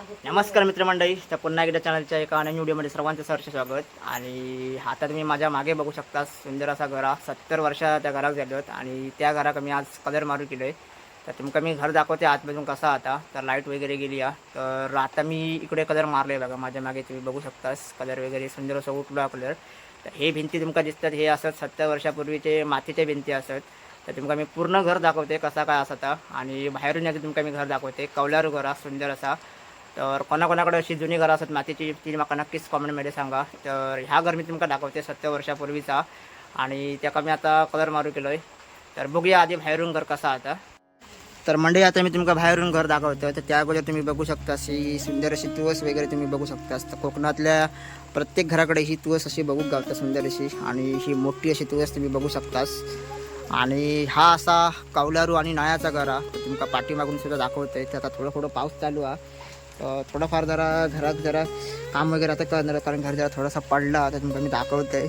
नमस्कार मित्रमंडळी तर पुन्हा एकदा चॅनलच्या एका नवीन व्हिडिओमध्ये सर्वांचं सहर्ष स्वागत. आणि आता तुम्ही माझ्या मागे बघू शकता सुंदर असा घरा सत्तर वर्षा त्या घराक झाले आहेत आणि त्या घराक मी आज कलर मारू केलो आहे तर तुमका मी घर दाखवते आतमधून कसा आता तर लाइट वगैरे गेली आहे तर आता मी इकडे कलर मारले बघा माझ्या मागे तुम्ही बघू शकतास कलर वगैरे सुंदर असं उठलो कलर. तर हे भिंती तुमका दिसतात हे असत सत्तर वर्षापूर्वीचे मातीचे भिंती असत. तर तुमका मी पूर्ण घर दाखवते कसा काय असता. आणि बाहेरून एकदा तुमका मी घर दाखवते कौलारू घर आहे, सुंदर असा. तर कोणाकोणाकडे अशी जुनी घरं असतात मातीची ती म्हाका नक्कीच कॉमेंटमध्ये सांगा. तर ह्या घर मी तुमका दाखवते सत्तर वर्षापूर्वीचा. आणि त्याका मी आता कलर मारू केलो आहे तर बघूया आधी बाहेरून घर कसा आता. तर मंडळी आता मी तुमका बाहेरून घर दाखवतो तर त्या अगोदर तुम्ही बघू शकता ही सुंदर अशी तुळस वगैरे तुम्ही बघू शकता. तर कोकणातल्या प्रत्येक घराकडे ही तुळस अशी बघू गावता सुंदर अशी. आणि ही मोठी अशी तुळस तुम्ही बघू शकतास. आणि हा असा कौलारू आणि नळ्याचा घर. आहे तुमका पाठीमागून सुद्धा दाखवतोय. तर आता थोडं थोडं पाऊस चालू आहे. थोडंफार जरा घरात जरा काम वगैरे आता करणार कारण घर जरा थोडासा पडला तर तुमका मी आहे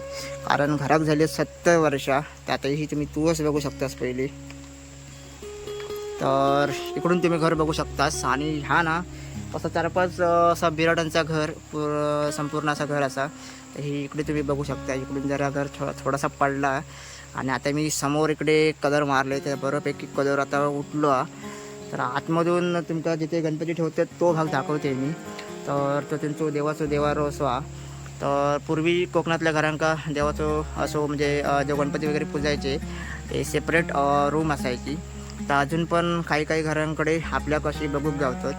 कारण घरात झाले सत्तर वर्ष त्यातही तुम्ही तुळस बघू शकतास पहिली. तर इकडून तुम्ही घर बघू शकतास. आणि ह्या ना असं चार पाच असा बिराडांचा घर पूर संपूर्ण असा घर असा तर ही इकडे तुम्ही बघू शकता. इकडून जरा घर थोडा थोडासा पडला. आणि आता मी समोर इकडे कलर मारले तर बऱ्यापैकी कलर आता उठलो. तर आतमधून तुमचा जिथे गणपती ठेवतात तो भाग दाखवते मी. तर तो त्यांचो देवाचो देवारो असो तर पूर्वी कोकणातल्या घरांका देवाचो असो म्हणजे जे जो गणपती वगैरे पूजायचे ते सेपरेट रूम असायची. तर अजून पण काही काही घरांकडे आपल्या कशी बघूक गावतात.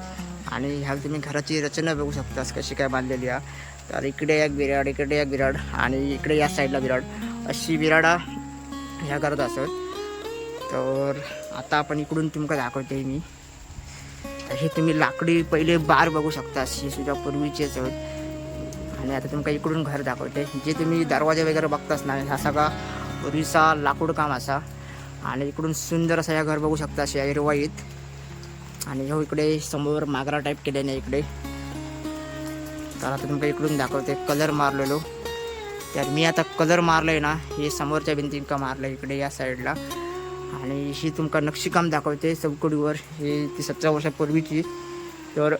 आणि ह्या तुम्ही घराची रचना बघू शकतास कशी काय बांधलेली आहे तर इकडे एक बिराड इकडे एक बिराड आणि इकडे या साईडला बिराड अशी बिराडा ह्या घरात असत. तर आता आपण इकडून तुमका दाखवते मी. हे तुम्ही लाकडी पहिले बार बघू शकता हे सुद्धा पूर्वीचेच आहेत. आणि आता तुमका इकडून घर दाखवते. जे तुम्ही दरवाजे वगैरे बघताच ना हा सगळा पूर्वीचा लाकूड काम असा. आणि इकडून सुंदर असा या घर बघू शकता असे हिरवाईत आणि हो इकडे समोर मागरा टाईप केल्याने इकडे. तर आता तुमका इकडून दाखवते कलर मारलेलो. तर मी आता कलर मारलंय ना हे समोरच्या भिंतीत का मारलं इकडे या साईडला आणि ही तुमका नक्षीकाम दाखवते चौकडीवर ही ती सतरा वर्षापूर्वीची तर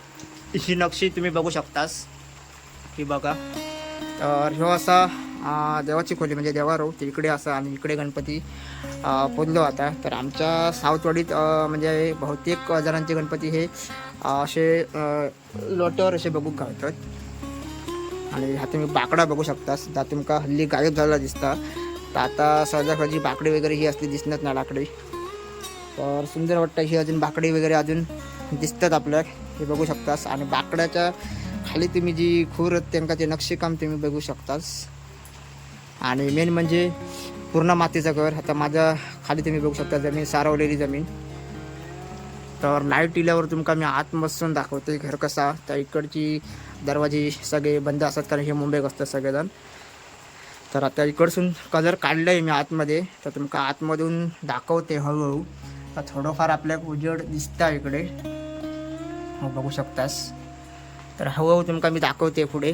ही नक्षी तुम्ही बघू शकतास. ही बघा. तर ह्यो असा देवाची खोली म्हणजे देवारो ते इकडे असा आणि इकडे गणपती पुजलो आता. तर आमच्या सावथवाडीत म्हणजे बहुतेक जणांचे गणपती हे असे अं, लोट्यावर असे बघू घालतात आणि हा तुम्ही बाकडा बघू शकता सुद्धा तुमका हल्ली गायब झाला दिसता. तर आता सहजासहजी बाकडी वगैरे ही असली दिसणार ना लाकडी. तर सुंदर वाटतं ही अजून बाकडी वगैरे अजून दिसतात आपल्या हे बघू शकतास. आणि बाकड्याच्या खाली तुम्ही जी खूर त्यांना त्यांका ते नक्षीकाम तुम्ही बघू शकतास. आणि मेन म्हणजे पूर्ण मातीचं घर. आता माझ्या खाली तुम्ही बघू शकता जमीन सारवलेली जमीन. तर लाइट इल्यावर तुमका मी आत बसून दाखवते घर कसा. तर इकडची दरवाजे सगळे बंद असतात कारण हे मुंबईत असतात सगळेजण. तर आता इकडसून कलर काढलं आहे मी आतमध्ये तर तुमका आतमधून दाखवते हळूहळू. तर थोडंफार आपल्या उजेड दिसता इकडे. हो, बघू शकतास. तर हळूहळू तुमका मी दाखवते पुढे.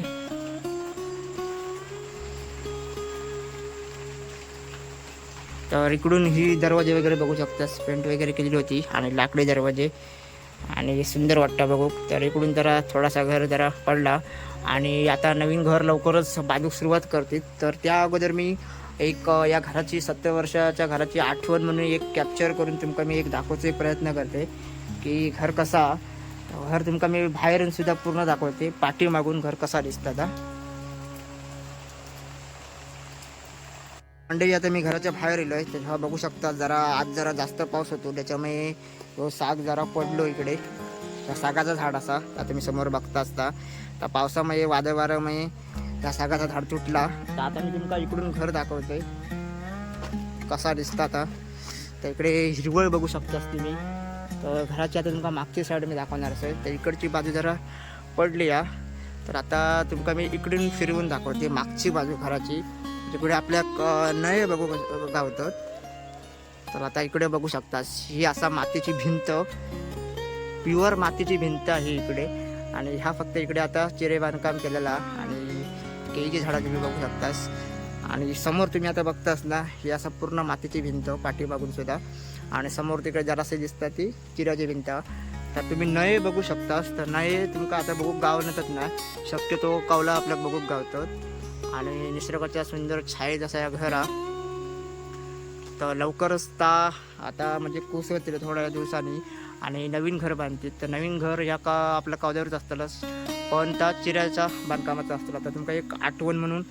तर इकडून ही दरवाजे वगैरे बघू शकतास. पेंट वगैरे केलेली होती आणि लाकडी दरवाजे. आणि सुंदर वाटतं बघू. तर इकडून जरा थोडासा घर जरा पडला. आणि आता नवीन घर लवकरच बांधूक सुरुवात करते तर त्या अगोदर मी एक या घराची सत्तर वर्षाच्या घराची आठवण म्हणून एक कॅप्चर करून तुमका मी एक दाखवचे प्रयत्न करते. की घर कसा घर तुमका मी बाहेरून सुद्धा पूर्ण दाखवते. पाठीमागून घर कसा दिसता आता मंडळी आता मी घराच्या बाहेर येलो आहे तेव्हा बघू शकता जरा आज जरा जास्त पाऊस होतो. त्याच्यामुळे तो साग जरा पडलो इकडे. त्या झाड असा आता मी समोर बघता असता आता पावसामुळे वादळ वाऱ्यामुळे त्या सागाचा झाड तुटला. तर आता मी तुमका इकडून घर दाखवते. कसा दिसता आता. तर इकडे हिरवळ बघू शकतास तुम्ही. तर घराची आता तुमका मागची साईड मी दाखवणार असेल. तर इकडची बाजू जरा पडली या. तर आता तुमका मी इकडून फिरवून दाखवते मागची बाजू घराची. तिकडे आपल्या क- नळे बघू गावतात तर आता इकडे बघू शकतास. ही असा मातीची भिंत. प्युअर मातीची भिंत आहे इकडे. आणि ह्या फक्त इकडे आता चिरे बांधकाम केलेला आणि केळीची झाडं तुम्ही बघू शकतास. आणि समोर तुम्ही आता बघतास ना ही असा पूर्ण मातीची भिंत पाठीमागून सुद्धा. आणि समोर तिकडे जरासे दिसतात ती चिराची भिंत. तर तुम्ही नये बघू शकतास तर नये तुमका आता बघू गाव नसत ना शक्यतो कौला आपल्याक बघूक गावतात. आणि निसर्गाच्या सुंदर छायेत असा या घरा. तर लवकरच ता आता म्हणजे कोसळतील थोड्या दिवसांनी. आणि नवीन घर बांधते. तर नवीन घर ह्या का आपल्या कावद्यावरच असतलंच पण त्या चिऱ्याच्या बांधकामाचं असतला तर तुमका एक आठवण म्हणून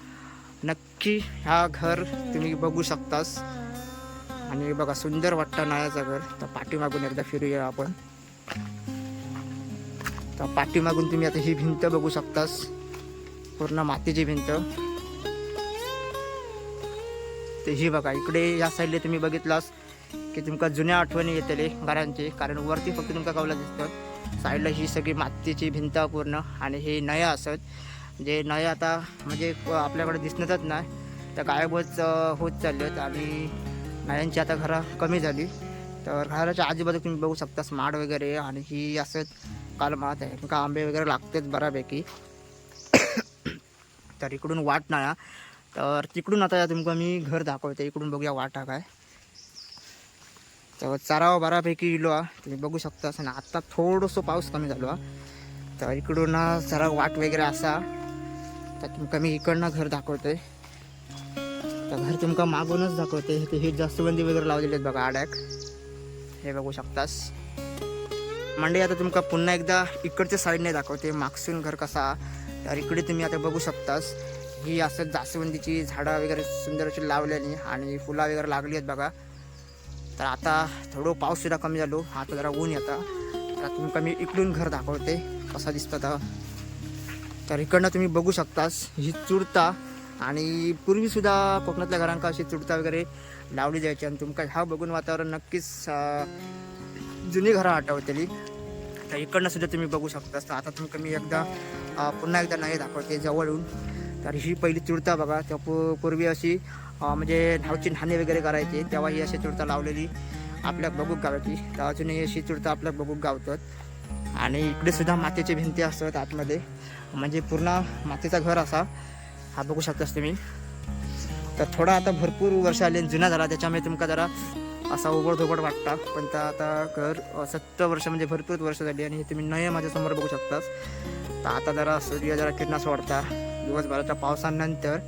नक्की ह्या घर तुम्ही बघू शकतास. आणि बघा सुंदर वाटतं नायाचं घर. तर पाठीमागून एकदा फिरूया आपण. तर पाठीमागून तुम्ही आता ही भिंत बघू शकतास. पूर्ण मातीची भिंत. तर ही बघा इकडे या साईडला तुम्ही बघितलास. की तुमका जुन्या आठवणी येतले घरांची कारण वरती फक्त तुमका कवला दिसतात साईडला ही सगळी मातीची भिंत पूर्ण आणि हे नया असत. जे नया आता म्हणजे आपल्याकडे दिसणतच नाही तर गायबच होत चालले आहेत आणि नयांची आता घरं कमी झाली. तर घराच्या आजूबाजू तुम्ही बघू शकता स्मार्ट वगैरे आणि ही असंच कालमात आहे का आंबे वगैरे लागतेच बऱ्यापैकी. तर इकडून वाट नाही तर तिकडून आता तुमका मी घर दाखवते. इकडून बघूया वाटा काय. तर चारा बऱ्यापैकी इलो हा. तुम्ही बघू शकता आणि आत्ता थोडंसं पाऊस कमी झालो हा. तर इकडून हा जरा वाट वगैरे असा. तर तुमका मी इकडनं घर दाखवतोय. तर घर तुमका मागूनच दाखवते ते हे जास्तबंदी वगैरे लावलेले आहेत बघा आड्याक हे बघू शकतास. म्हणजे आता तुमका पुन्हा एकदा इकडच्या साईडने दाखवते मागसून घर कसा तर इकडे तुम्ही आता बघू शकतास. ही असं जास्वंदीची झाडं वगैरे सुंदर अशी लावलेली आणि फुलं वगैरे लागली आहेत बघा. तर आता थोडं पाऊससुद्धा कमी झालो. आता जरा ऊन येता तर तुमका मी इकडून घर दाखवते. कसा दिसतं तर तर इकडनं तुम्ही बघू शकतास ही चुडता आणि पूर्वीसुद्धा कोकणातल्या घरांका अशी चुडता वगैरे लावली जायची आणि तुमका ह्या बघून वातावरण नक्कीच जुनी घरं आठवतली. तर इकडनं सुद्धा तुम्ही बघू शकतास. तर आता तुमका मी एकदा पुन्हा एकदा नाही दाखवते जवळून. तर ही पहिली चुडता बघा. त्या पूर्वी अशी म्हणजे धावची न्हाणे वगैरे करायचे तेव्हा ही अशी चुडता लावलेली आपल्या बघूक गावाची. तर अजूनही अशी चुडता आपल्या बघूक गावतात. आणि इकडे सुद्धा मातीची भिंती असतात आतमध्ये. म्हणजे पूर्ण मातीचा घर असा. हा बघू शकतास तुम्ही. तर थोडा आता भरपूर वर्ष आले जुना झाला त्याच्यामुळे तुमका जरा असा उघड धोबड वाटता. पण त्या आता घर सत्तर वर्ष म्हणजे भरपूर वर्ष झाली आणि हे तुम्ही नये माझ्यासमोर बघू शकतास. तर आता जरा सूर्य जरा किरणास वाढता. दिवसभराच्या पावसानंतर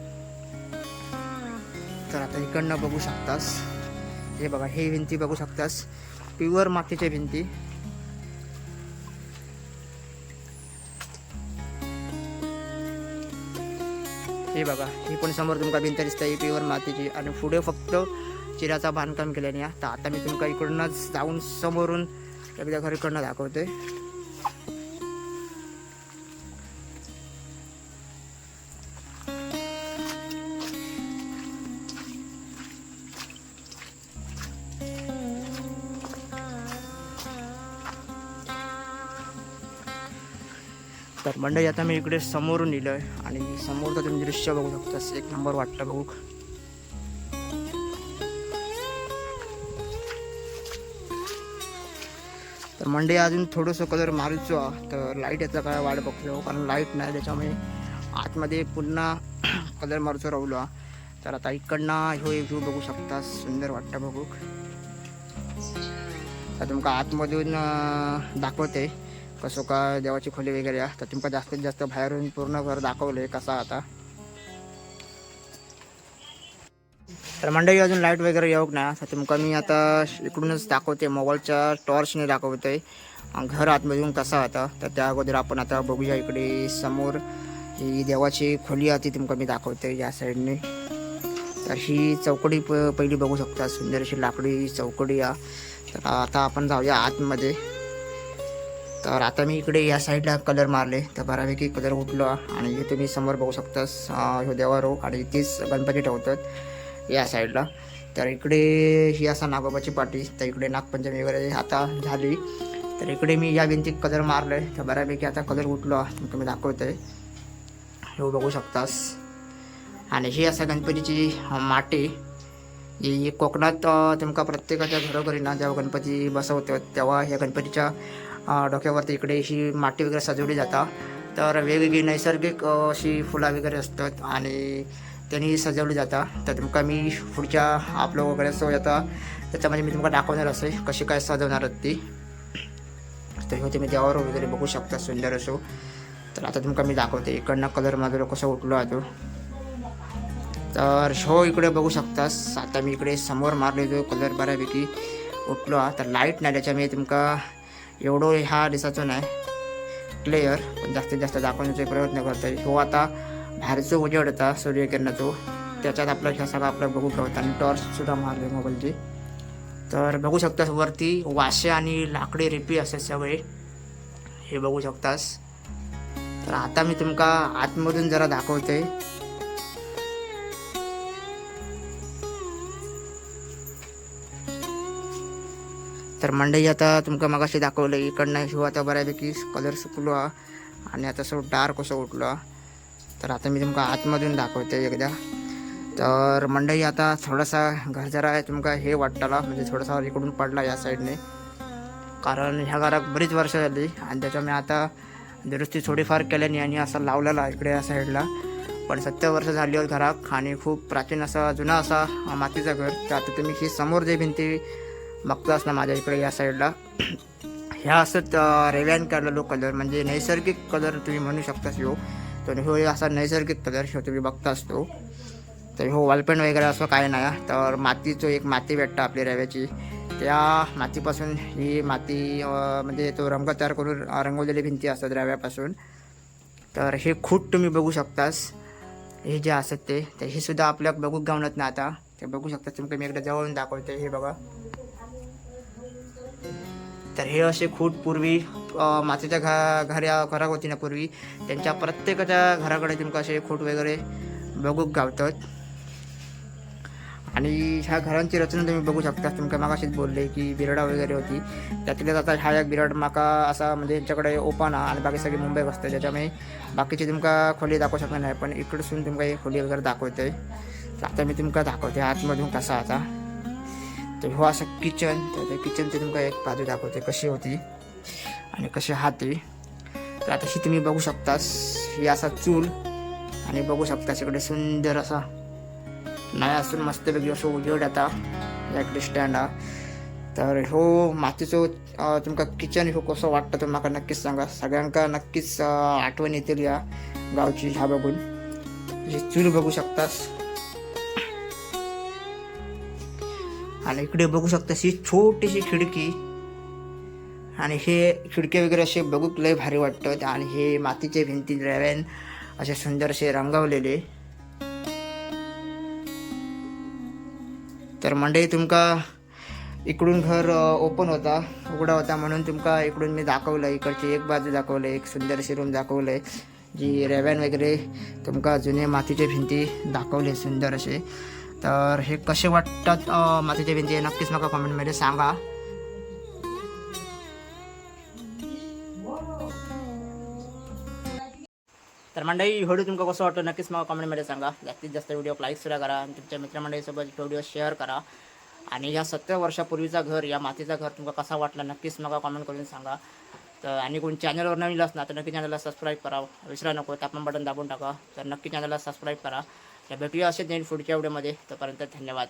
तर आता इकडनं बघू शकतास. हे बघा हे भिंती बघू शकतास. प्युअर मातीच्या भिंती. हे बघा ही पण समोर तुमका भिंत दिसता ही प्युअर मातीची. आणि पुढे फक्त चिराचा बांधकाम केल्याने तर आता मी तुमका इकडूनच जाऊन समोरून एकदा घरीकडनं दाखवते मंडळी आता मी इकडे समोरून इलोय आणि समोरचं तुम्ही दृश्य बघू शकता. एक नंबर वाटतं बघू. तर मंडे अजून थोडंसं कलर मारूचो तर लाइट याचा काय वाट बघतो कारण लाइट नाही त्याच्यामुळे आतमध्ये पुन्हा कलर मारूचो राहिलो हा. तर आता इकडनं ह्यो एक व्ह्यू बघू शकता सुंदर वाटतं बघू. तर तुमका आतमधून दाखवते. कसं का देवाची खोली वगैरे आहे? तर तुमका जास्तीत जास्त बाहेरून पूर्ण घर दाखवलंय कसा आता. तर मंडळी अजून लाइट वगैरे येऊक ना तर तुमका मी आता इकडूनच दाखवते. मोबाईलच्या टॉर्चने दाखवते. घर आतमधून कसा होता तर त्या अगोदर आपण आता बघूया इकडे समोर. ही देवाची खोली आहे ती तुमका मी दाखवते या साईडने तर ही चौकडी प पहिली बघू शकता. सुंदर अशी लाकडी चौकडी आहे. तर आता आपण जाऊया आतमध्ये. तर आता मी इकडे या साईडला कलर मारले. तर बऱ्यापैकी कलर उठलो आणि हे तुम्ही समोर बघू शकतास. ह्यो देवारो आणि इथेच गणपती ठेवतात या साईडला. तर इकडे ही असा नागोबाची पाटी. तर इकडे नागपंचमी वगैरे आता झाली. तर इकडे मी या भिंतीत कलर मारले. तर बऱ्यापैकी आता कलर उठलो. तुम्ही दाखवतो आहे हे बघू शकतास. आणि ही असा गणपतीची माटी. जी कोकणात तुमका प्रत्येकाच्या घरोघरी ना जेव्हा गणपती बसवतात तेव्हा ह्या गणपतीच्या डोक्यावरती इकडे अशी माती वगैरे सजवली जातात. तर वेगवेगळी नैसर्गिक अशी फुलं वगैरे असतात आणि त्यांनी सजवली जातात. तर तुमका मी पुढच्या आपलं वगैरे सो आता त्याच्यामध्ये मी तुमका दाखवणार असे कशी काय सजवणार ती. तर हे तुम्ही देवावर वगैरे बघू शकता सुंदर असो. तर आता तुमका मी दाखवते इकडनं कलर माझा कसं उठलो आहे तो. तर शो इकडे बघू शकतास आता मी इकडे समोर मारलेलो कलर बऱ्यापैकी उठलो हा तर लाइट नाही त्याच्यामुळे तुमका एवढं ह्या दिसाचो नाही. क्लिअर पण जास्तीत जास्त दाखवण्याचा प्रयत्न करतोय. हो आता बाहेरचं उजेड होता सूर्यकिरणाचो. त्याच्यात आपलं ह्या सगळं आपलं बघू शकतो. आणि टॉर्चसुद्धा मारले मोबाईलची तर बघू शकतास वरती वाशे आणि लाकडी रिपी असे सगळे. हे बघू शकतास. तर आता मी तुमका आतमधून जरा दाखवते तर मंडई आता तुमका मगाशी दाखवलं इकडनं शिव आता बऱ्यापैकी कलर सुकलो हा आणि आता सो डार्क असं उठलो हा तर आता मी तुमका आतमधून दाखवते एकदा. तर मंडई आता थोडासा घर जरा तुमका हे वाटताला म्हणजे थोडासा इकडून पडला या साईडने कारण ह्या घरात बरीच वर्ष झाली आणि त्याच्यामुळे आता दुरुस्ती थोडीफार केल्याने आणि असा लावलेला इकडे या साईडला पण सत्तर वर्ष झाली होत घरात आणि खूप प्राचीन असा जुना असा मातीचं घर. तर आता तुम्ही ही समोर जे भिंती बघताच ना माझ्या इकडे या साईडला ह्या असत रेव्यान काढलेलो कलर म्हणजे नैसर्गिक कलर तुम्ही म्हणू शकतास हो तर हो असा नैसर्गिक कलर शो तुम्ही बघता असतो तर हो वॉलपेंट वगैरे असं काय नाही तर मातीचं एक माती भेटतं आपली रव्याची. त्या मातीपासून ही माती म्हणजे तो रंग तयार करून रंगवलेली भिंती असतात रव्यापासून. तर हे खूट तुम्ही बघू शकतास. हे जे असतात ते तर हे सुद्धा आपल्या बघू गावणत ना आता. ते बघू शकता तुम्ही मी एकदा जवळून दाखवते हे बघा. तर हे असे खूट पूर्वी मातीच्या घा घरा घरात होती ना पूर्वी त्यांच्या प्रत्येकाच्या घराकडे तुमका असे खूट वगैरे बघूक गावतात. आणि ह्या घरांची रचना तुम्ही बघू शकता तुमका मागाशीच बोलले की बिरडा वगैरे होती. त्यातल्याच आता ह्या एक बिरड माका असा म्हणजे यांच्याकडे ओपन आहे आणि बाकी सगळी मुंबई बसतं. त्याच्यामुळे बाकीची तुमका खोली दाखवू शकणार नाही पण इकडसून तुमका ही खोली वगैरे दाखवते आता मी तुमका दाखवते आतमधून कसा आता. तर हो असं किचन तर त्या किचनची तुमका एक बाजू दाखवते कशी होती आणि कशी हाती तर आता ही तुम्ही बघू शकतास ही असा चूल आणि बघू शकता इकडे सुंदर असा नाही असून मस्तपैकी असं उजेड आता. याकडे स्टँड हा. तर हो मातीचो तुमका किचन हो कसं वाटतं तो म्हाका नक्कीच सांगा. सगळ्यांका नक्कीच आठवण येतील या गावची ह्या बघून. ही चूल बघू शकतास. आणि इकडे बघू शकता अशी छोटीशी खिडकी. आणि हे खिडके वगैरे असे बघूक लय भारी वाटतात. आणि हे मातीचे भिंती रव्यान असे सुंदर असे रंगवलेले. तर मंडळी तुमका इकडून घर ओपन होता उघडा होता म्हणून तुमका इकडून मी दाखवलं. इकडची एक बाजू दाखवलं एक सुंदर अशी रूम दाखवलंय जी रव्यान वगैरे तुमका जुने मातीचे भिंती दाखवले सुंदर असे. तर हे कसे वाटतात अं, मातीचे भिंती नक्कीच नका कॉमेंटमध्ये सांगा. तर मंडळी व्हिडिओ तुमका कसं वाटतं नक्कीच मला कॉमेंटमध्ये सांगा. जास्तीत जास्त व्हिडिओ लाईक सुद्धा करा आणि तुमच्या मित्रमंडळीसोबत व्हिडिओ शेअर करा. आणि या सत्तर वर्षापूर्वीचा घर या मातीचा घर तुमका कसा वाटला नक्कीच मला कॉमेंट करून सांगा. तर आणि कोण चॅनलवर नवीन असणार तर नक्की चॅनलला सबस्क्राईब करा. विसरा नको तापमान बटन दाबून टाका. तर नक्की चॅनलला सबस्क्राईब करा. तर भेटूया असेच नेट पुढच्या व्हिडिओमध्ये. तोपर्यंत धन्यवाद.